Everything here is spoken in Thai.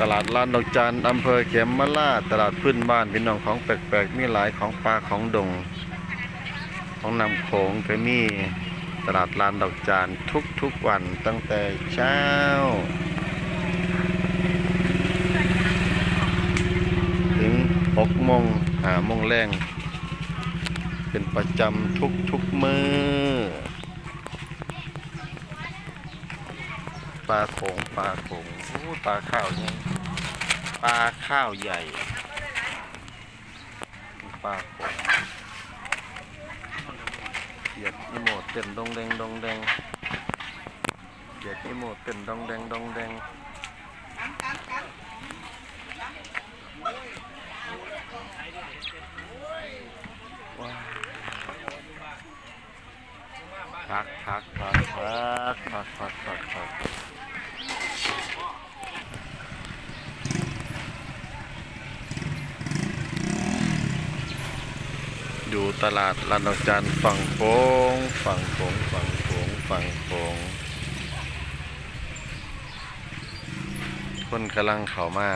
ตลาดลานดอกจานอำเภอเขมมะลาตลาดพื้นบ้านพี่น้องของแปลกๆ มีหลายของปลาของดง ของนำโขงก็มีตลาดลานดอกจานทุกๆวันตั้งแต่เช้า ถึง6โมงหาโมงแรง เป็นประจำทุกๆมือ ปลาโขงปลาโขงอู้ปลาข้าวใหญ่ปลาข้าวใหญ่ปลาโขงเหยียดอีโมดเต้นดงแดงดงแดงเหยียดอีโมดเต้นดงแดงดงแดง พักพักพักพักพักพักพักพักอยู่ตลาดลานดอกจันฝั่งโค้งฝั่งโค้งฝั่งโค้งฝั่งโค้งคนกำลังเข้ามา